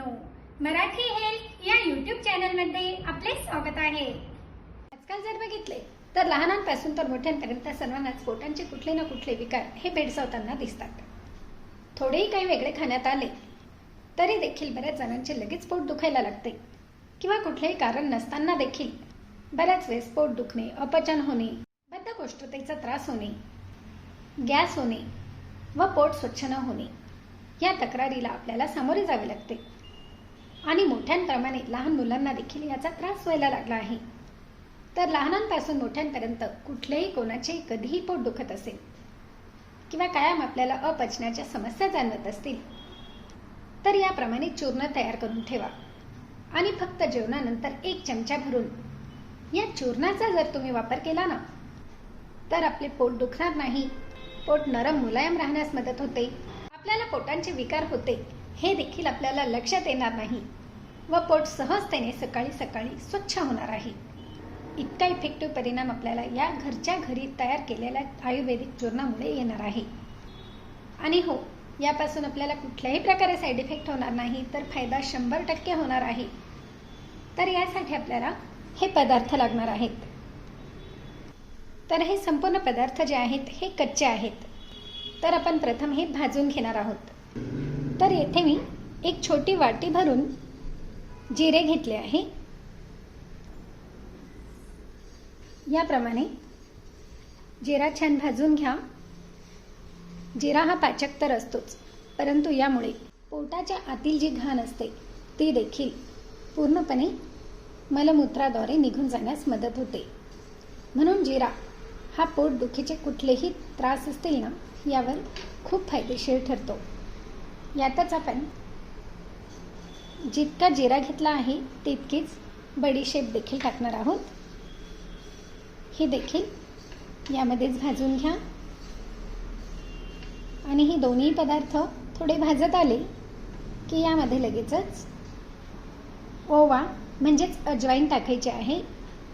Marathi health या YouTube चॅनलमध्ये आपले स्वागत आहे. आजकाल जर बघितले तर लहानांपासून तर मोठ्यांपर्यंत सर्वांनाच पोटांचे कुठले ना कुठले विकार हे भेडसावताना दिसतात. थोडेही काही वेगळे खाण्यात आले तरी देखील बऱ्याच जणांचे लगेच पोट दुखायला लागते. किंवा कुठलेही कारण नसताना देखील बऱ्याच वेळेस पोट दुखणे अपचन होणे बद्धकोष्ठतेचा त्रास होणे गॅस होणे व पोट स्वच्छ न होणे या तक्रारीला आपल्याला सामोरे जावे लागते. आणि मोठ्यांप्रमाणे लहान मुलांना देखील याचा त्रास व्हायला लागला आहे. तर लहानांपासून मोठ्यांपर्यंत कुठल्याही कोणाचे कधीही पोट दुखत असेल किंवा कायम आपल्याला अपचनाच्या समस्या जाणवत असतील तर याप्रमाणे चूर्ण तयार करून ठेवा. आणि फक्त जेवणानंतर एक चमचा भरून या चूर्णाचा जर तुम्ही वापर केला ना तर आपले पोट दुखणार नाही. पोट नरम मुलायम राहण्यास मदत होते. आपल्याला पोटांचे विकार होते हे देखील आपल्याला लक्षात येणार नाही. व पोट सहजतेने सकाळी सकाळी स्वच्छ होणार आहे. इतका इफेक्टिव्ह परिणाम आपल्याला या घरच्या घरी तयार केलेल्या आयुर्वेदिक चूर्णामुळे येणार आहे. आणि हो यापासून आपल्याला कुठल्याही प्रकारे साईड इफेक्ट होणार नाही तर फायदा शंभर टक्के होणार आहे. तर यासाठी आपल्याला हे पदार्थ लागणार आहेत. तर हे संपूर्ण पदार्थ जे आहेत हे कच्चे आहेत. तर आपण प्रथम हे भाजून घेणार आहोत. तर येथे मी एक छोटी वाटी भरून जिरे घेतले आहे. याप्रमाणे जिरा छान भाजून घ्या. जिरा हा पाचक तर असतोच परंतु यामुळे पोटाच्या आतील जी घाण असते ती देखील पूर्णपणे मलमूत्राद्वारे निघून जाण्यास मदत होते. म्हणून जिरा हा पोटदुखीचे कुठलेही त्रास असतील ना यावर खूप फायदेशीर ठरतो. यातच आपण जितका जिरा घेतला आहे तितकीच बडीशेप देखील टाकणार आहोत. ही देखील यामध्येच भाजून घ्या. आणि ही दोन्ही पदार्थ थोडे भाजत आले की यामध्ये लगेचच ओवा म्हणजेच अजवाईन टाकायचे आहे.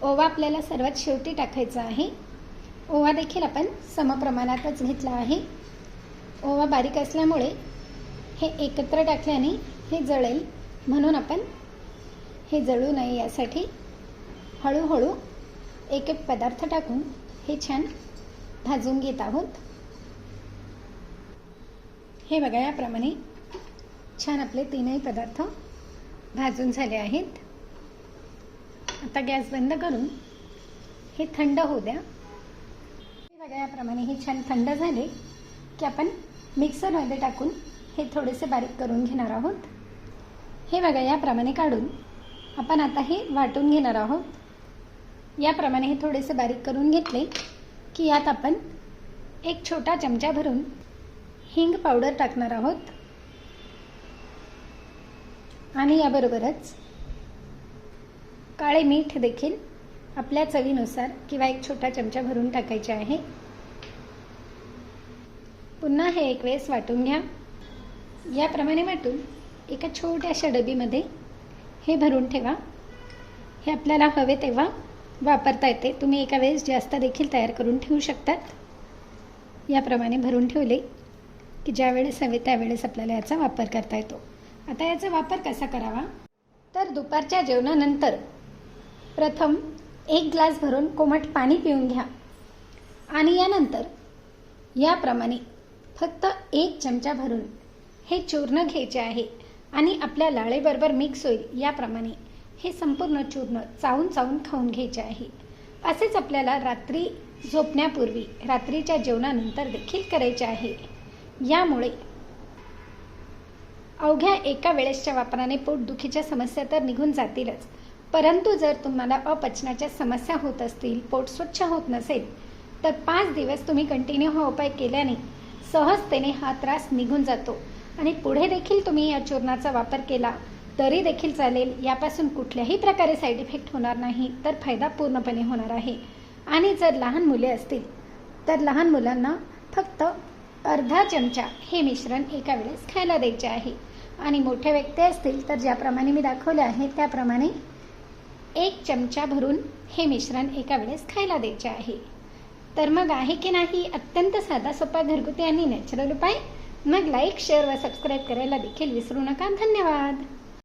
ओवा आपल्याला सर्वात शेवटी टाकायचा आहे. ओवा देखील आपण समप्रमाणातच घेतला आहे. ओवा बारीक असल्यामुळे हे एकत्र टाकल्याने हे जळेल. म्हणून आपण हे जळू नये यासाठी हळूहळू एक एक पदार्थ टाकून हे छान भाजून घेत आहोत. हे बघा याप्रमाणे छान आपले तीनही पदार्थ भाजून झाले आहेत. आता गॅस बंद करून हे थंड होऊ द्या. हे बघा याप्रमाणे हे छान थंड झाले की आपण मिक्सरमध्ये टाकून हे थोडेसे बारीक करून घेणार आहोत. हे बघा याप्रमाणे काढून आपण आता हे वाटून घेणार आहोत. याप्रमाणे हे थोडेसे बारीक करून घेतले की यात आपण एक छोटा चमचा भरून हिंग पावडर टाकणार आहोत. आणि याबरोबरच काळे मीठ देखील आपल्या चवीनुसार किंवा एक छोटा चमचा भरून टाकायचे आहे. पुन्हा हे एक वेळेस वाटून घ्या. याप्रमाणे वाटून एका छोट्याशा डबीमध्ये हे भरून ठेवा. हे आपल्याला हवे तेव्हा वापरता येते. तुम्ही एका वेळेस जास्त देखील तयार करून ठेवू शकतात. याप्रमाणे भरून ठेवले की ज्यावेळेस हवे त्यावेळेस आपल्याला याचा वापर करता येतो. आता याचा वापर कसा करावा? तर दुपारच्या जेवणानंतर प्रथम एक ग्लास भरून कोमट पाणी पिऊन घ्या. आणि यानंतर याप्रमाणे फक्त एक चमचा भरून हे चूर्ण घ्यायचे आहे. आणि आपल्या लाळेबरोबर मिक्स होईल याप्रमाणे. हे संपूर्ण चूर्ण चावून चावून खाऊन घ्यायचे आहे. असेच आपल्याला रात्री झोपण्यापूर्वी रात्रीच्या जेवणानंतर देखील करायचे आहे. यामुळे अवघ्या एका वेळेसच्या वापराने पोटदुखीच्या समस्या तर निघून जातीलच. परंतु जर तुम्हाला अपचनाच्या समस्या होत असतील पोट स्वच्छ होत नसेल तर पाच दिवस तुम्ही कंटिन्यू हा उपाय केल्याने सहजतेने हा त्रास निघून जातो. आणि पुढे देखील तुम्ही या चूर्णाचा वापर केला तरी देखील चालेल. यापासून कुठल्याही प्रकारे साईड इफेक्ट होणार नाही तर फायदा पूर्णपणे होणार आहे. आणि जर लहान मुले असतील तर लहान मुलांना फक्त अर्धा चमचा हे मिश्रण एका वेळेस खायला द्यायचे आहे. आणि मोठे व्यक्ती असतील तर ज्याप्रमाणे मी दाखवले आहे त्याप्रमाणे एक चमचा भरून हे मिश्रण एका वेळेस खायला द्यायचे आहे. तर मग आहे की नाही? अत्यंत साधा सोपा घरगुती आणि नॅचरल उपाय. मग लाईक शेअर व सबस्क्राईब करायला देखील विसरू नका. धन्यवाद.